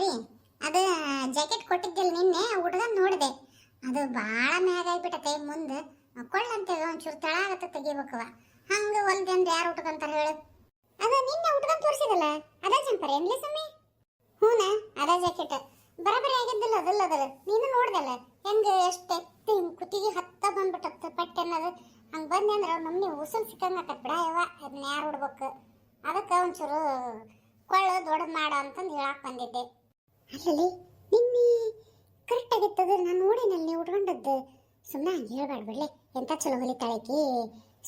ಪಾರಿ ಅದು ಜಾಕೆಟ್ ಕೊಟ್ಟಿದ್ದಿಲ್ಲ ನಿನ್ನೆ ಹುಡುಗ ನೋಡಿದೆ. ಅದು ಭಾಳ ಮ್ಯಾಗ ಆಗ್ಬಿಟ್ಟತೆ ಮುಂದೆ. ಕೊಳ್ಳಂತೆ ಒಂಚೂರು ತಳಾಗತ್ತ ತೆಗಿಬೇಕವ ಹಂಗ ಹೊಲ್ದೆ ಯಾರು ಉಟ್ಕೊಂತಾರೆ ಹೇಳು. ಅದು ನಿನ್ನೆ ಉಟ್ಕೊಂಡ್ ತೋರಿಸಿದಲ್ಲ? ಅದ ಜಂಪರ್, ಏನ್ಲಿ ಸಮಿ ಹೂನ? ಅದ ಜಾಕೆಟ್ ಬರಬರಿ ಆಗಿದ್ದಿಲ್ಲ ಅದಲ್ಲ ಅದ. ನೀನು ನೋಡ್ದಲ್ಲ ಹೆಂಗೆ ಎಷ್ಟು ಎತ್ತಿ ಹಿಂಗೆ ಕುತ್ತಿಗೆ ಹತ್ತ ಬಂದ್ಬಿಟ್ಟತ್ತ ಪಟ್ಟೆ ಅನ್ನೋದು. ಹಂಗೆ ಬಂದೆ ಅಂದ್ರೆ ನಮ್ಮನೆ ಉಸಲ್ ಸಿಕ್ಕಂಗ ಆಕತ್ ಬಿಡ, ಯವ್ವ ಅದನ್ನ ಯಾರು ಉಡ್ಬೇಕು? ಅದಕ್ಕೆ ಒಂಚೂರು ಕೊಳ್ಳು ದೊಡ್ಡದು ಮಾಡ ಅಂತಂದು ಹೇಳಕ್ ಬಂದಿದ್ದೆ. ಅಲ್ಲಲ್ಲಿ ನಿನ್ನೆ ಕರೆಕ್ಟ್ ಆಗಿತ್ತದ ನಾನು ನೋಡಿನಲ್ಲಿ ನೀವು ಉಟ್ಕೊಂಡದ್ದು. ಸುಮ್ಮನೆ ಹಂಗೆ ಹೇಳ್ಬೇಡ ಬಿಡ್ಲೆ. ಎಂತ ಚಲೋ ಹೊಲಿತಾಳಕಿ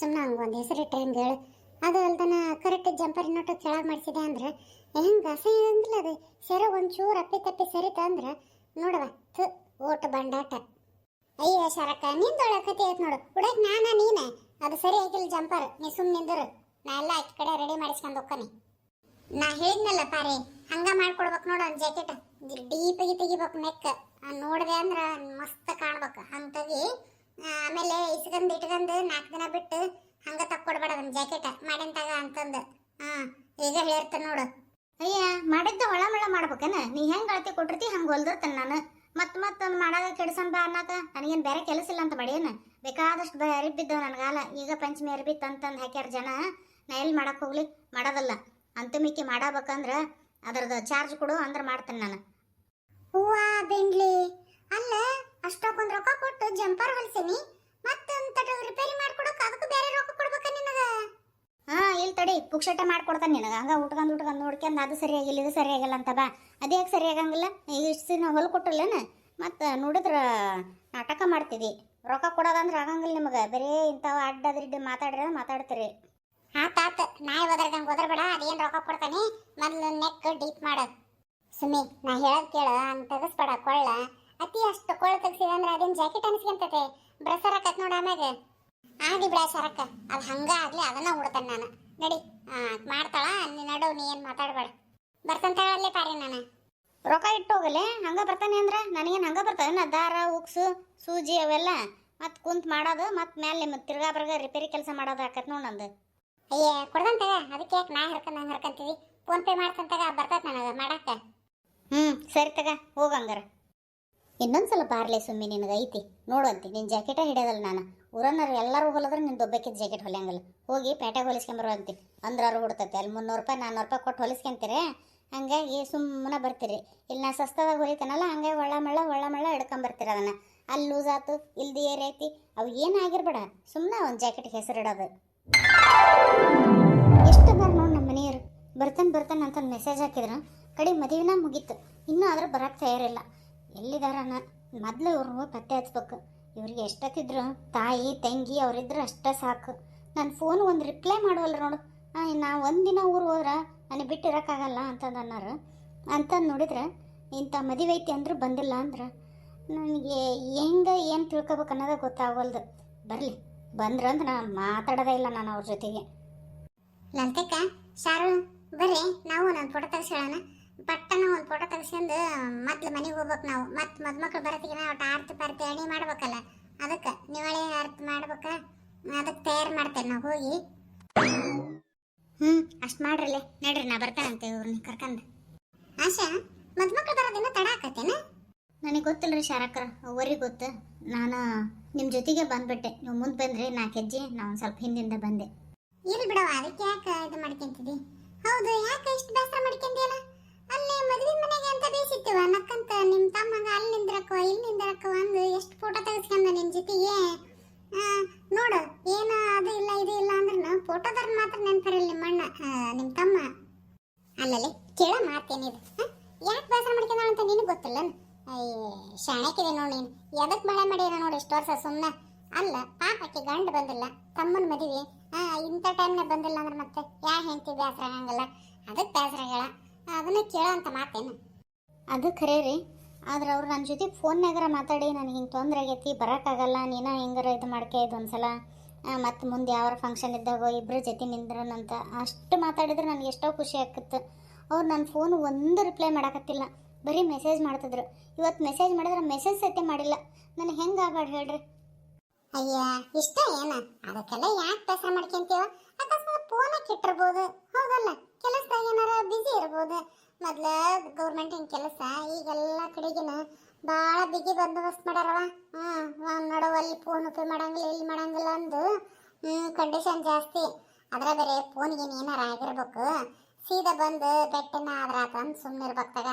ಸುಮ್ಮನೆ ಹಂಗೆ ಒಂದು ಹೆಸರಿಟ್ರೆ ಹಂಗೆ ಹೇಳು? ಅದು ಅಲ್ದನ ಕರೆಕ್ಟ್ ಜಂಪರ್ ನೋಟು ಕೆಳಗೆ ಮಾಡಿಸಿದೆ ಅಂದ್ರೆ ಹೆಂಗೆ ಅಸಹ್ಯ ಅಂದಿಲ್ಲ ಅದು. ಸೆರೆ ಒಂಚೂರು ಅಪ್ಪಿ ತಪ್ಪಿ ಸರಿತ ಅಂದ್ರೆ ನೋಡವ ತು ಓಟು ಬಂಡಾಟ. ಅಯ್ಯೋ ಶರಕ ನಿಂದೊಳ ಕತೆ ಐತೆ ನೋಡು. ಉಡಕ್ ನಾನ ನೀನೆ. ಅದು ಸರಿ ಆಗಿಲ್ಲ ಜಂಪರ್ ನೀ ಸುಮ್ಮನೆ ನಿಂದರು. ನಾ ಎಲ್ಲ ಆಕಿ ಕಡೆ ರೆಡಿ ಮಾಡಿಸ್ಕೊಂಡು ಹೋಗ್ತಾನೆ. ನಾ ಹೇಳಿದ್ನಲ್ಲ ಪಾರಿ ಹಂಗ ಮಾಡ್ಕೊಡ್ಬೇಕು ನೋಡು ಒಂದು ಜಾಕೆಟ್ ಡೀಪಾಗಿ ತೆಗಿಬೇಕು ನೆಕ್ ನೋಡಿದೆ ಅಂದ್ರೆ ಮಸ್ತ್ ಕಾಣ್ಬೇಕು. ಹಂಗ ತೆಗಿ ಆಮೇಲೆ ಇಸ್ಕಂದ್ ಇಟ್ಕಂದ್ ನಾಲ್ಕು ದಿನ ಬಿಟ್ಟು ಹಂಗ ತಕ್ಕೊಡ್ಬೇಡ ಒಂದು ಜಾಕೆಟ್ ಮಾಡಿಂತಾಗ ತಗ ಅಂತಂದು. ಹಾ, ಈಗ ಹೇಳ್ತ ನೋಡು. ಅಯ್ಯ, ಮಾಡಿದ್ದ ಹೊಳ ಮಳ ಮಾಡ್ಬೇಕೇನ? ನೀ ಹೆಂಗ್ ಅಳತಿ ಕೊಟ್ಟಿರ್ತಿ, ಹಂಗ ಹೊಲ್ದಿರ್ತೇನೆ ನಾನು. ಮತ್ ಮತ್ ಒಂದ್ ಮಾಡಾಗ ಕೆಡ್ಸನ್ ಬಾ ಅನ್ನಕ, ನನಗೇನ್ ಬೇರೆ ಕೆಲಸ ಇಲ್ಲ ಅಂತ ಬಡಿಯೇನ ಬೇಕಾದಷ್ಟು ಬ ಅರಿಬ್ ಬಿದ್ದವ ನನಗಾಲ ಈಗ ಪಂಚಮಿ ಅರಿಬಿ ತಂತಂದ್ ಹಾಕ್ಯಾರ ಜನ. ನಾ ಎಲ್ಲಿ ಮಾಡಕ್ ಹೋಗ್ಲಿ? ಮಾಡೋದಲ್ಲ. ಅಂತಮಿಕ್ಕಿ ಮಾಡಬೇಕಂದ್ರ ಅದ್ರದ್ದು ಚಾರ್ಜ್ ಕೊಡು ಅಂದ್ರೆ ಮಾಡ್ತೇನೆ ನಾನು. ಹೂವಾ ಬೆಂಡ್ಲಿ? ಅಲ್ಲ ಅಷ್ಟೊಂದು ರೊಕ್ಕ ಕೊಟ್ಟು ಜಂಪರ್ ಹೊಲಿಸೇನಿ. ಮತ್ತೊಂದು ತಟ ರಿಪೇರಿ ಮಾಡ್ಕೊಡಕ್ ಅದಕ್ಕೆ ಬೇರೆ ರೊಕ್ಕ ಕೊಡ್ಬೇಕ ನಿನಗ? ಹಾ ಇಲ್ಲಿ ತಡಿ ಪುಕ್ಷಟೆ ಮಾಡ್ಕೊಡ್ತಾನೆ ನಿನಗೆ. ಹಂಗ ಉಟ್ಕೊಂಡ್ ಉಟ್ಕೊಂಡ್ ನೋಡ್ಕೊಂಡ್ ಅದು ಸರಿಯಾಗಿಲ್ಲ ಇದು ಸರಿಯಾಗಿಲ್ಲ ಅಂತ ಬಾ. ಅದೇ ಯಾಕೆ ಸರಿಯಾಗಂಗಿಲ್ಲ? ಇಷ್ಟು ದಿನ ಹೊಲ್ ಕೊಟ್ಟಲ್ಲೇನ? ಮತ್ತು ನೋಡಿದ್ರ ನಾಟಕ ಮಾಡ್ತೀವಿ ರೊಕ್ಕ ಕೊಡೋದಂದ್ರೆ ಆಗಂಗಿಲ್ಲ ನಿಮಗೆ. ಬರೀ ಇಂಥವು ಅಡ್ಡ ದಿಡ್ಡಿ ಮಾತಾಡ್ರೆ ಮಾತಾಡ್ತೀರಿ. ಆತಾತ ನಾಯಿ ಒದರ್ದಂಗೆ ಒದರ್ಬೇಡ, ಅದೇನು ರೊಕ್ಕ ಕೊಡ್ತಾನೆ, ಮೊದಲು ನೆಕ್ ಡೀಪ್ ಮಾಡು. ಸುಮ್ಮಿ ನಾ ಹೇಳದ್ ಕೇಳ ಅಂತ ತೆಗಿಸ್ಬೇಡ, ಕೊಳ್ಳ. ಅತಿ ಅಷ್ಟು ಕೊಳ್ಳ ತೆಗ್ಸಿದ ಅಂದ್ರೆ ಅದೇನ್ ಜಾಕೆಟ್ ಅನಿಸ್ಕೊಂತತೆ? ಬ್ರಸರ್ ಹಾಕತ್ ನೋಡ ಆಮ್ಯಾಗ. ಆಗಿ ಬಿಡ ಸರಕ ಅದು ಹಂಗ ಆಗ್ಲಿ, ಅದನ್ನ ಉಡ್ತಾನೆ ನಾನು. ನಡಿ ಮಾಡ್ತಾಳ, ನೀ ನಡು, ನೀ ಏನ್ ಮಾತಾಡ್ಬೇಡ. ಬರ್ತಂತಾಳಲ್ಲೇ ಪಾರಿ ನಾನು. ರೊಕ್ಕ ಇಟ್ಟು ಹೋಗಲಿ? ಹಂಗ ಬರ್ತಾನೆ ಅಂದ್ರೆ? ನನಗೇನು ಹಂಗ ಬರ್ತಾನೆ ದಾರ, ಉಕ್ಸು, ಸೂಜಿ ಅವೆಲ್ಲ ಮತ್ತೆ ಕುಂತ್ ಮಾಡೋದು ಮತ್ತೆ ಮ್ಯಾಲೆ ಮತ್ತೆ ತಿರ್ಗಾ ಬರ್ಗ ರಿಪೇರಿ ಕೆಲಸ ಮಾಡೋದು ಆಕತ್ ನೋಡಿ ನಂದು. ಅಯ್ಯ ಕೊಡ್ದಂತಾಗ ಅದಕ್ಕೆ ಯಾಕೆ ನಾ ಹರ್ಕೊಂಡು ನಾನು ಹರ್ಕೊಂತೀವಿ? ಫೋನ್ ಪೇ ಮಾಡ್ತಂತಾಗ ಬರ್ತೈತ್ ನನಗೆ ಹ್ಞೂ ಸರಿ ತಗ ಹೋಗಂಗಾರ ಇನ್ನೊಂದ್ಸಲ ಬಾರ್ಲೆ ಸುಮ್ಮಿ ನಿನಗೆ ಐತಿ. ನೋಡುವಂತಿ ನಿನ್ನ ಜಾಕೆಟ ಹಿಡಿಯೋದಲ್ಲ ನಾನು. ಊರನ್ನರು ಎಲ್ಲರೂ ಹೊಲಿದ್ರೆ ನಿನ್ನ ದೊಬ್ಬಕ್ಕಿದ ಜಾಕೆಟ್ ಹೊಲಿಯಂಗಲ್ಲ. ಹೋಗಿ ಪೇಟೆಗೆ ಹೊಲಿಸ್ಕೊಂಬರುವಂತಿ ಅವ್ರು ಹುಡ್ತೈತೆ, ಅಲ್ಲಿ ಮುನ್ನೂರು ರೂಪಾಯಿ ನಾನ್ನೂರು ರೂಪಾಯಿ ಕೊಟ್ಟು ಹೊಲಿಸ್ಕೊಂತೀರಿ. ಹಂಗಾಗಿ ಸುಮ್ಮನೆ ಬರ್ತೀರಿ. ಇಲ್ಲಿ ನಾ ಸಸ್ತಾದಾಗ ಹೊಲಿತಾನಲ್ಲ ಹಂಗೆ ಒಳ್ಳ ಮಳ್ಳ ಒಳ್ಳ ಮಳ್ಳ ಹಿಡ್ಕೊಂಬರ್ತೀರಿ ಅದನ್ನು. ಅಲ್ಲಿ ಲೂಸ್ ಆತು ಇಲ್ದಿ ಏರೈತಿ ಅವು ಏನಾಗಿರ್ಬೇಡ ಸುಮ್ಮನೆ ಒಂದು ಜಾಕೆಟ್ಗೆ ಹೆಸರು ಇಡೋದು ಎಷ್ಟು ಬಾರ್ ನೋಡಿ ನಮ್ಮ ಮನೆಯವರು. ಬರ್ತಾನೆ ಬರ್ತಾನೆ ಅಂತ ಮೆಸೇಜ್ ಹಾಕಿದ್ರು. ಕಡೆ ಮದುವೆನ ಮುಗೀತು. ಇನ್ನೂ ಆದ್ರೆ ಬರಕ್ಕೆ ತಯಾರಿಲ್ಲ. ಎಲ್ಲಿದಾರನ ಮೊದಲು ಇವ್ರು ಪತ್ತೆ ಹಚ್ಬೇಕು. ಇವ್ರಿಗೆ ಎಷ್ಟೊತ್ತಿದ್ರು ತಾಯಿ, ತಂಗಿ ಅವರಿದ್ರೆ ಅಷ್ಟೇ ಸಾಕು. ನನ್ನ ಫೋನ್ ಒಂದು ರಿಪ್ಲೈ ಮಾಡುವಲ್ಲ ನೋಡು. ನಾ ಒಂದಿನ ಊರು ಹೋದ್ರೆ ನನಗೆ ಬಿಟ್ಟಿರೋಕ್ಕಾಗಲ್ಲ ಅಂತಂದು ಅನ್ನೋರು. ಅಂತಂದು ನೋಡಿದ್ರೆ ಇಂಥ ಮದುವೆ ಐತಿ ಅಂದ್ರೂ ಬಂದಿಲ್ಲ ಅಂದ್ರೆ. ನನಗೆ ಹೆಂಗೆ ಏನು ತಿಳ್ಕೊಬೇಕು ಅನ್ನೋದೇ ಗೊತ್ತಾಗವಲ್ದು ಬರಲಿ. ಬಂದ್ರಂದ್ರೆ ನಾ ಮಾತಾಡೋದೇ ಇಲ್ಲ ನಾನು ಅವ್ರ ಜೊತೆಗೆ. ಲಲಿತಕ್ಕ, ಶಾರು, ಬರ್ರಿ, ನಾವು ನನ್ನ ಫೋಟೋ ತೆಗ್ಸ್ಕೊಳ್ಳೋಣ. ಪಟ್ಟನ ಒಂದು ಫೋಟೋ ತೆಗ್ಸ್ಕೊಂಡು ಮತ್ತೆ ಮನೆಗೆ ಹೋಗ್ಬೇಕು ನಾವು. ಮತ್ತೆ ಮದ್ಮಕ್ಳು ಬರತ್ತಿಗೆ ಒಟ್ಟು ಆರ್ತಿ ಪಾರ್ತಿ ಎಣಿ ಮಾಡ್ಬೇಕಲ್ಲ, ಅದಕ್ಕೆ ನಿವಳಿ ಆರ್ತಿ ಮಾಡ್ಬೇಕ? ಅದಕ್ಕೆ ತಯಾರು ಮಾಡ್ತೇವೆ ನಾವು, ಹೋಗಿ. ಹ್ಞೂ ಅಷ್ಟು ಮಾಡ್ರಲ್ಲೇ. ನಡ್ರಿ, ನಾ ಬರ್ತಾನಂತೆ ಇವ್ರನ್ನ ಕರ್ಕೊಂಡು. ಆಶಾ, ಮದ್ಮಕ್ಳು ಬರೋದಿನ್ನ ತಡ ಆಕತ್ತೇನ? ನನಗೆ ಗೊತ್ತಿಲ್ಲ ರೀ ಶಾರಕ್ರ ಅವರಿಗೆ ಗೊತ್ತು. ನಾನು ನಿಮ್ಮ ಜೊತೆಗೆ ಬಂದ್ಬಿಟ್ಟೆ. ನೀವು ಮುಂದೆ ಬಂದ್ರಿ ನಾಲ್ಕು ಹೆಜ್ಜೆ ನಾವು ಸ್ವಲ್ಪ ಹಿಂದಿಂದ ಬಂದೆ. ಇಲ್ಲಿ ಬಿಡವ ಅದಕ್ಕೆ ಯಾಕೆ ಇದು ಮಾಡ್ಕೊಂತಿದ್ದಿ? ಹೌದು, ಯಾಕೆ ಇಷ್ಟು ಬೇಸರ ಮಾಡ್ಕೊಂತಿಯಲ್ಲ ಅಲ್ಲೇ ಮದುವೆ ಮನೆಗೆ ಅಂತ ಬೇಸಿತ್ತು ನಕ್ಕಂತ ನಿಮ್ಮ ತಮ್ಮಗ ಅಲ್ಲಿ ನಿಂದ್ರಕ್ಕವ ಇಲ್ಲಿ ನಿಂದ್ರಕ್ಕವ ಅಂದು ಎಷ್ಟು ಫೋಟೋ ತೆಗೆಸ್ಕೊಂಡ ನಿಮ್ಮ ಜೊತೆಗೆ? ನೋಡು, ಏನು ಅದು ಇಲ್ಲ, ಇದು ಇಲ್ಲ ಅಂದ್ರೂ ಫೋಟೋದಾರ ಮಾತ್ರ ನೆನಪಿರಲ್ಲ ನಿಮ್ಮ ಅಣ್ಣ ನಿಮ್ಮ ತಮ್ಮ. ಅಲ್ಲಲ್ಲಿ ಕೇಳೋ ಮಾತೇನಿದೆ. ಯಾಕೆ ಬೇಸರ ಮಾಡ್ಕೊಂಡ ಅಂತ ನಿನಗೆ ಗೊತ್ತಿಲ್ಲ ಅಯ್ಯೇ ಶಾಣಕ್ಕಿದೆ ನೋಡಿ ನೀನು. ಎದಕ್ಕೆ ಮಾಡ್ಯಾರ ನೋಡಿ ಇಷ್ಟು ವರ್ಷ ಸುಮ್ಮನೆ ಅಲ್ಲ, ಪಾಪಕ್ಕೆ ಗಂಡ ಬಂದಿಲ್ಲ. ತಮ್ಮನ ಮದುವೆ. ಇಂಥ ಟೈಮ್ನಾಗ ಬಂದಿಲ್ಲ ಅಂದ್ರೆ ಮತ್ತೆ ಯಾ ಹೆಂಡತಿ ಬೇಸರ ಹಂಗಲ್ಲ ಅದಕ್ಕೆ ಬೇಸರ ಹೇಳ. ಅದನ್ನ ಅಂತ ಮಾತೇನು. ಅದು ಖರೆ ರೀ. ಆದ್ರೆ ಅವ್ರು ನನ್ನ ಜೊತೆ ಫೋನ್ನಾಗರ ಮಾತಾಡಿ, ನನಗೆ ಹಿಂಗೆ ತೊಂದರೆ ಆಗೈತಿ ಬರೋಕ್ಕಾಗಲ್ಲ ನೀನ ಹೆಂಗಾರ ಇದು ಮಾಡ್ಕೆ ಇದು ಒಂದ್ಸಲ ಮತ್ತು ಮುಂದೆ ಯಾವ ಫಂಕ್ಷನ್ ಇದ್ದಾಗ ಇಬ್ಬರ ಜೊತೆ ನಿಂದ್ರನಂತ ಅಷ್ಟು ಮಾತಾಡಿದ್ರೆ ನನಗೆ ಎಷ್ಟೋ ಖುಷಿ ಆಕತ್ತು ಅವ್ರು ನನ್ನ ಫೋನ್ ಒಂದು ರಿಪ್ಲೈ ಮಾಡಕತ್ತಿಲ್ಲ. ಬರೀ ಮೆಸೇಜ್ ಮಾಡ್ತಿದ್ರು. ಇವತ್ತು ಮೆಸೇಜ್ ಮಾಡಿದ್ರೆ ಮೆಸೇಜ್ ಸತ್ಯ ಮಾಡಿಲ್ಲ. ನಾನು ಹೆಂಗೆ ಆಗಾಡ್ ಹೇಳ್ರಿ? ಅಯ್ಯ, ಇಷ್ಟ ಏನ? ಅದಕ್ಕೆಲ್ಲ ಯಾಕೆ ಬೇಸರ ಮಾಡ್ಕೊಂತೀವ ಅಕಸ್ಮಾತ್ ಫೋನ ಕೆಟ್ಟಿರ್ಬೋದು. ಹೌದಲ್ಲ? ಕೆಲಸದಾಗ ಏನಾರ ಬಿಜಿ ಇರ್ಬೋದು. ಮೊದ್ಲ ಗೌರ್ಮೆಂಟಿನ ಕೆಲಸ, ಈಗೆಲ್ಲ ಕಡೆಗಿನ ಭಾಳ ಬಿಗಿ ಬಂದೋಬಸ್ತ್ ಮಾಡ್ಯಾರವ ಹ್ಞೂ ನೋಡವ ಅಲ್ಲಿ ಫೋನ್ ಉಪಯೋಗ ಮಾಡಂಗಿಲ್ಲ, ಇಲ್ಲಿ ಮಾಡಂಗಿಲ್ಲ ಅಂದು, ಹ್ಮ್ ಕಂಡೀಷನ್ ಜಾಸ್ತಿ. ಅದರ ಬೇರೆ ಫೋನ್ಗೆ ಏನಾರ ಆಗಿರ್ಬೇಕು. ಸೀದಾ ಬಂದು ಬೆಟ್ಟನ ಆದ್ರ ಅಂತ ಸುಮ್ಮನೆ ಇರ್ಬೇಕಾಗ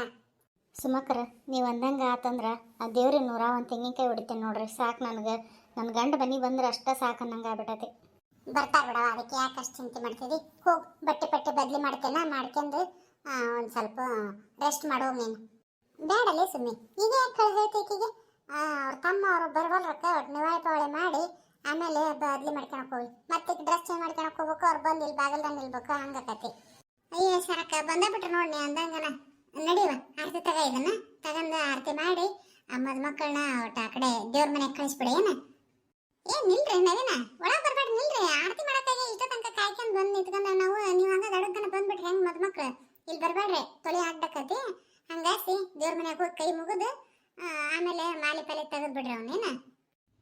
ಸುಮಕರ, ನೀವು ಅಂದಂಗೆ ಆತಂದ್ರೆ ಆ ದೇವ್ರಿಗೆ ನೂರ ಒಂದು ತೆಂಗಿನಕಾಯಿ ಹೊಡಿತೇನೆ ನೋಡ್ರಿ, ಸಾಕು ನನಗೆ. ನನ್ನ ಗಂಡ ಬನ್ನಿ ಬಂದ್ರೆ ಅಷ್ಟೇ ಸಾಕು ಅನ್ನಂಗೆ ಆಗ್ಬಿಟ್ಟೈತಿ ಬರ್ತಾ ಬಿಡವ ಅದಕ್ಕೆ ಯಾಕೆ ಅಷ್ಟು ಚಿಂತೆ ಮಾಡ್ತಿದಿ? ಹೋಗಿ, ಬಟ್ಟೆ ಪಟ್ಟೆ ಬದಲಿ ಮಾಡ್ತೇನ ಮಾಡ್ಕೊಂಡು ಒಂದು ಸ್ವಲ್ಪ ರೆಸ್ಟ್ ಮಾಡೋ ನೀನು. ಬೇಡಲೇ ಸುಮ್ಮನೆ ಈಗ ಯಾಕೆ ಕಳ್ದು ಹೇಳ್ತೈಕಿಗೆ ಅವ್ರ ತಮ್ಮ ಅವರು ಬರ್ಬಲ್ರಕ್ಕ ಒಟ್ಟು ನಿವಾಳಿ ಒಳ್ಳೆ ಮಾಡಿ, ಆಮೇಲೆ ಬದಲಿ ಮಾಡ್ಕೊಳಕ್ ಹೋಗಿ. ಮತ್ತೆ ಡ್ರೆಸ್ ಚೇಂಜ್ ಮಾಡ್ಕೊಳಕ್ ಹೋಗ್ಬೇಕು, ಅವ್ರು ಬಂದು ಇಲ್ಲಿ ಬಾಗಲ್ದಾಗ ನಿಲ್ಬೇಕು ಹಂಗಕತಿ ಅಯ್ಯ ಸರಕ್ಕ ಬಂದ ಬಿಟ್ರು ನೋಡಿ ಅಂದಂಗನ. ನಡೀವ. ಆರತಿ ತಗ ಇದನ್ನ. ತಗೊಂಡು ಆರತಿ ಮಾಡಿ ಅಮ್ಮದ ಮಕ್ಕಳನ್ನ ಒಟ್ಟು ಆ ಕಡೆ ದೇವ್ರ ಮನೆಗೆ ಕಳಿಸ್ಬಿಡಿ, ಏನ? ಏ, ನಿಲ್ರಿ ನವೀನ. ಒಳಗ್ ಬರ್ಬೇಡ ನಿಲ್ರಿ. ಆರತಿ ಮಾಡಕ್ಕಾಗಿ ಇಷ್ಟ ತನಕ ಕಾಯ್ಕೊಂಡ್ ಬಂದ್ ನಿಂತ್ಕೊಂಡ ನಾವು, ನೀವು ಹಂಗ ದಡಕ್ಕನ ಬಂದ್ಬಿಟ್ರಿ ಹೆಂಗ್ ಮದ್ಮಕ್ಳು? ಇಲ್ಲಿ ಬರ್ಬೇಡ್ರಿ, ತೊಳಿ ಆಗ್ಬೇಕತಿ ಹಂಗಾಸಿ ದೇವ್ರ ಮನೆಗೆ ಹೋಗಿ ಕೈ ಮುಗಿದು ಆಮೇಲೆ ಮಾಲಿ ಪಾಲಿ ತೆಗೆದ್ ಬಿಡ್ರಿ ಅವನೇನ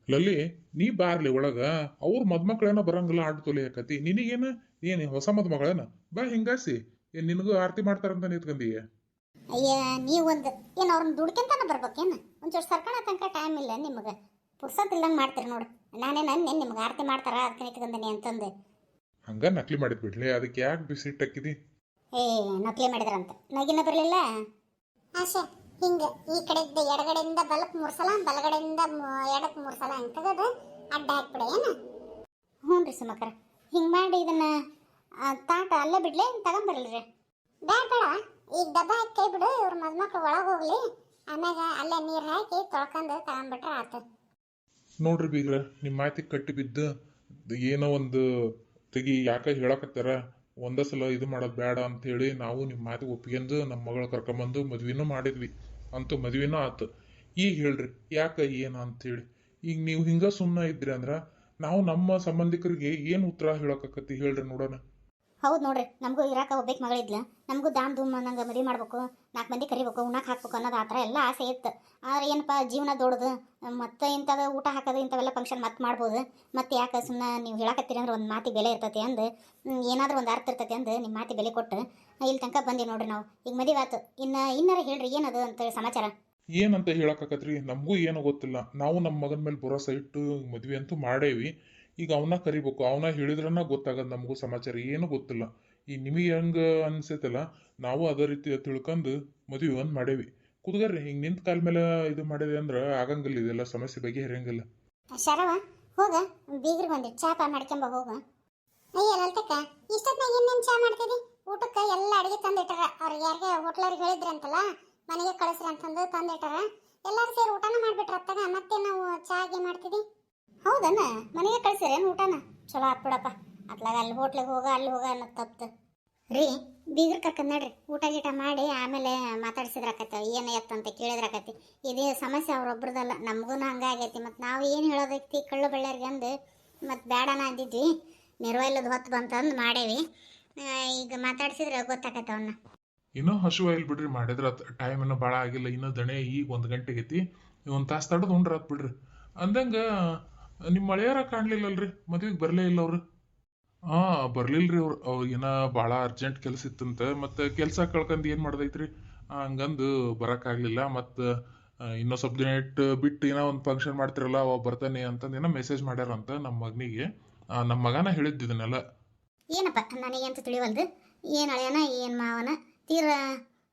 ಲಲ್ಲಿ, ನೀ ಬಾರ್ಲಿ ಒಳಗ, ಅವ್ರ ಮದ್ಮಕ್ಳೇನ ಬರಂಗಿಲ್ಲ ಆಡ್ ತೊಲಿ ಹಾಕತಿ ನಿನಗೇನ? ಏನ್, ಹೊಸ ಮದ್ಮಗಳೇನ? ಬಾ ಹಿಂಗಾಸಿ. ಏನ್ ನಿನಗೂ ಆರತಿ ಮಾಡ್ತಾರಂತ ನಿಂತ್ಕಂದೀಯ ಅಯ್ಯ ನೀವು ಒಂದು ಏನು ಅವ್ರನ್ನ ದುಡ್ಕೊಂತಾನೆ ಬರ್ಬೇಕೇನು ಒಂಚೂರು ಸರ್ಕಣ ತನಕ ಟೈಮ್ ಇಲ್ಲ ನಿಮಗೆ. ಪುರ್ಸತ್ ಇಲ್ಲಂಗೆ ಮಾಡ್ತೀರಿ ನೋಡು. ನಾನೇ ನನ್ನ ನಿಮ್ಗೆ ಆರತಿ ಮಾಡ್ತಾರ ಅದಕ್ಕೆ ನಿಂತ್ಕೊಂಡೀನಿ ಅಂತಂದು. ಹಂಗ ನಕಲಿ ಮಾಡಿದ್ ಬಿಡ್ಲಿ ಅದಕ್ಕೆ ಯಾಕೆ ಬಿಸಿ ಟಕ್ಕಿದಿ ಏ ನಕಲಿ ಮಾಡಿದ್ರಂತ. ನಗಿನ ಬರಲಿಲ್ಲ? ಆಶೆ ಹಿಂಗ ಈ ಕಡೆಯಿಂದ ಎಡಗಡೆಯಿಂದ ಬಲಕ್ಕೆ ಮೂರು ಸಲ ಬಲಗಡೆಯಿಂದ ಎಡಕ್ಕೆ ಮೂರು ಸಲ ಹಿಂಗ್ ತೆಗೆದು ಅಡ್ಡ ಹಾಕ್ಬಿಡ ಏನು? ಹ್ಞೂ ರೀ ಸುಮಕರ. ಹಿಂಗೆ ಮಾಡಿ ಇದನ್ನ ಆ, ತಾಟ ಅಲ್ಲೇ ಬಿಡ್ಲಿ ತಗೊಂಬರಲ್ರಿ. ಬೇಡ ಬೇಡ ಈಗ ಡಬ್ಬ ಹಾಕಿ ಕೈ ಬಿಡು, ಇವ್ರ ಮದ್ಮಕ್ಳು ಒಳಗೆ ಹೋಗ್ಲಿ. ಆಮ್ಯಾಗ ಅಲ್ಲೇ ನೀರ್ ಹಾಕಿ ತೊಳ್ಕೊಂಡು ತಗೊಂಡ್ಬಿಟ್ರೆ ಆತು. ನೋಡ್ರಿ ಬೀಗ್ರ ನಿಮ್ಮ ಮಾತಿ ಕಟ್ಟಿ ಬಿದ್ದು ಏನೋ ಒಂದು ತೆಗಿ ಯಾಕ ಹೇಳಕತ್ತಾರ? ಒಂದ ಸಲ ಇದು ಮಾಡೋದು ಬೇಡ ಅಂತ ಹೇಳಿ ನಾವು ನಿಮ್ಮ ಮಾತಿ ಒಪ್ಪಿಗೆಂದು ನಮ್ಮ ಮಗಳ ಕರ್ಕೊಂಬಂದು ಮದ್ವಿನೂ ಮಾಡಿದ್ವಿ. ಅಂತ ಮದ್ವಿನೂ ಆತು. ಈಗ ಹೇಳ್ರಿ, ಯಾಕ ಏನು ಅಂತೇಳಿ ಈಗ ನೀವು ಹಿಂಗ ಸುಮ್ಮನೆ ಇದ್ರಿ ಅಂದ್ರ ನಾವು ನಮ್ಮ ಸಂಬಂಧಿಕರಿಗೆ ಏನು ಉತ್ತರ ಹೇಳಕತ್ತಿ ಹೇಳ್ರಿ ನೋಡೋಣ. ಹೌದು ನೋಡ್ರಿ, ನಮಗೂ ಇರಾಕ ಒಬ್ಬೇಕು ಮಗಳಿದ್ಲ ನಮಗೂ ದಾನ್ ಧೂಮ್ ಅನ್ನಂಗೆ ಮದುವೆ ಮಾಡ್ಬೇಕು ನಾಲ್ಕು ಮಂದಿ ಕರಿಬೇಕು ಉಣ್ಣಕ್ಕೆ ಹಾಕ್ಬೇಕು ಅನ್ನೋದು ಆ ಥರ ಎಲ್ಲ ಆಸೆ ಇತ್ತು. ಆದರೆ ಏನಪ್ಪ, ಜೀವನ ದೊಡ್ಡದು. ಮತ್ತೆ ಇಂಥದ್ದು ಊಟ ಹಾಕೋದು, ಇಂಥವೆಲ್ಲ ಫಂಕ್ಷನ್ ಮತ್ತೆ ಮಾಡ್ಬೋದು. ಮತ್ತೆ ಯಾಕೆ ಸುಮ್ಮನೆ ನೀವು ಹೇಳಕತ್ತೀರಿ ಅಂದ್ರೆ ಒಂದು ಮಾತಿ ಬೆಲೆ ಇರ್ತೈತಿ ಅಂದು ಏನಾದರೂ ಒಂದು ಅರ್ಥ ಇರ್ತೈತಿ ಅಂದು ನಿಮ್ಮ ಮಾತಿ ಬೆಲೆ ಕೊಟ್ಟು ಇಲ್ಲಿ ತನಕ ಬಂದೀವಿ ನೋಡ್ರಿ ನಾವು. ಈಗ ಮದುವೆ ಆತು. ಇನ್ನು ಇನ್ನಾರ ಹೇಳ್ರಿ, ಏನದು ಅಂತ ಸಮಾಚಾರ? ಏನಂತ ಹೇಳಕ್ಕಾಗತ್ರಿ ನಮಗೂ ಏನು ಗೊತ್ತಿಲ್ಲ. ನಾವು ನಮ್ಮ ಮಗನ ಮೇಲೆ ಭರೋಸಾ ಇಟ್ಟು ಮದುವೆ ಅಂತೂ ಮಾಡೇವಿ. ಈಗ ಅವನ್ನ ಕರಿಬೇಕು, ಅವನ ಹೇಳಿದ್ರನ ಗೊತ್ತಾಗದ್ ನಮಗೂ ಸಮಾಚಾರ ಏನು ಗೊತ್ತಿಲ್ಲ. ಈ ನಿಮಗೆ ಹೆಂಗ ಅನ್ಸೈತಲ್ಲ, ನಾವು ಅದೇ ರೀತಿ ತಿಳ್ಕೊಂಡು ಮದುವೆ ಒಂದ್ ಮಾಡೇವಿ. ಕುದ್ಗರ್ರಿ, ಹಿಂಗ್ ನಿಂತ ಕಾಲ ಮೇಲೆ ಇದು ಮಾಡಿದೆ ಅಂದ್ರ ಆಗಂಗಿಲ್ಲ, ಇದೆಲ್ಲ ಸಮಸ್ಯೆ ಬಗೆಹರಿಯಂಗಿಲ್ಲ. ಶರವ, ಹೋಗ ಬೀಗ್ರಿಗೆ ಒಂದು ಚಾ ಪಾ ಮಾಡ್ಕೊಂಬ ಹೋಗ ಅಯ್ಯ ಲಲಿತಕ್ಕ, ಇಷ್ಟೊತ್ನಾಗ ಇನ್ನೇನು ಚಾ ಮಾಡ್ತಿದಿ? ಊಟಕ್ಕೆ ಎಲ್ಲ ಅಡಿಗೆ ತಂದಿಟ್ಟಾರ. ಅವ್ರಿಗೆ ಯಾರಿಗೆ ಹೋಟ್ಲವ್ರಿಗೆ ಹೇಳಿದ್ರಂತಲ್ಲ, ಮನೆಗೆ ಕಳಿಸ್ರಿ ಅಂತಂದು ತಂದಿಟ್ಟಾರ. ಎಲ್ಲರೂ ಸೇರಿ ಊಟನ ಮಾಡ್ಬಿಟ್ರ ಅತ್ತಾಗ ಮತ್ತೆ ನಾವು ಚಾ ಮಾಡ್ತಿದಿ? ಹೌದನ್ನ ಮನೆಗೆ ಕಳ್ಸಿರೇನು ಊಟನ? ಚಲೋ ಆತ್ ಬಿಡಪ್ಪ. ಅತ್ಲಾಗ ಅಲ್ಲಿ ಹೋಟ್ಲಿಗೆ ಹೋಗ, ಅಲ್ಲಿ ಹೋಗ ಅನ್ನೋದು ತಪ್ಪು ರೀ, ಬೀಗ್ರ ಕರ್ಕೊಂಡ್ ನಡ್ರಿ. ಊಟ ಗೀಟ ಮಾಡಿ, ಆಮೇಲೆ ಮಾತಾಡ್ಸಿದ್ರಾಕತ್ತ, ಏನು ಎತ್ತಂತ ಕೇಳಿದ್ರಾಕತಿ ಇದೇ ಸಮಸ್ಯೆ ಅವ್ರೊಬ್ರದಲ್ಲ. ನಮಗೂ ಹಂಗಾಗೈತಿ ಮತ್ತು ನಾವು ಏನು ಹೇಳೋದೈತಿ ಕಳ್ಳು ಬಳ್ಳಾರಿಗೆ ಅಂದು, ಮತ್ತು ಬೇಡನ ಅಂದಿದ್ವಿ. ನಿರ್ವಹಿಲ್ಲದ ಹೊತ್ತು ಬಂತಂದು ಮಾಡೇವಿ. ಈಗ ಮಾತಾಡ್ಸಿದ್ರೆ ಗೊತ್ತಾಕತ್ತ ಅವನ್ನ ಇನ್ನೂ ಹಸುವ ಇಲ್ಲ ಬಿಡ್ರಿ, ಮಾಡಿದ್ರ ಟೈಮ್ ಏನೋ ಭಾಳ ಆಗಿಲ್ಲ. ಇನ್ನೂ ದಣೆ ಈಗ ಒಂದು ಗಂಟೆಗೆ ಐತಿ ಒಂದು ತಾಸು ತಡದು ಉಂಡ್ರ ಆತ್ ಬಿಡ್ರಿ. ಅಂದಂಗ ನಿಮ್ಮ ಮಳೆಯಾರ ಕಾಣ್ಲಿಲ್ಲಲ್ರಿ? ಮದ್ವಿಗೆ ಬರಲೇ ಇಲ್ಲ ಅವ್ರು ಹಾ ಬರ್ಲಿಲ್ರಿ ಅವ್ರು. ಅವ್ರಿಗೇನ ಏನ ಭಾಳ ಅರ್ಜೆಂಟ್ ಕೆಲಸ ಇತ್ತಂತ. ಮತ್ತೆ ಕೆಲಸ ಕಳ್ಕೊಂಡ್ ಏನು ಮಾಡ್ದೈತ್ರಿ? ಹಂಗಂದು ಬರಕ್ಕಾಗ್ಲಿಲ್ಲ. ಮತ್ತು ಇನ್ನೊಂದು ಇನ್ನೂ ಸ್ವಲ್ಪ ದಿನ ಇಟ್ಟು ಬಿಟ್ಟು ಏನೋ ಒಂದು ಫಂಕ್ಷನ್ ಮಾಡ್ತಿರಲ್ಲ ಅವ ಬರ್ತಾನೆ ಅಂತಂದು ಏನೋ ಮೆಸೇಜ್ ಮಾಡ್ಯಾರಂತ ನಮ್ಮ ಮಗನಿಗೆ. ನಮ್ಮ ಮಗನ ಹೇಳಿದ್ದು ಇದನ್ನೆಲ್ಲ. ಏನಪ್ಪ ಅಂತ ತಿಳಿವಲ್ದು? ಏನು ಅಳೆಯನ ಏನು ಮಾವನ? ತೀರ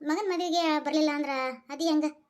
ಮಗನ ಮದುವೆಗೆ ಬರಲಿಲ್ಲ ಅಂದ್ರೆ ಅದು ಹೆಂಗೆ?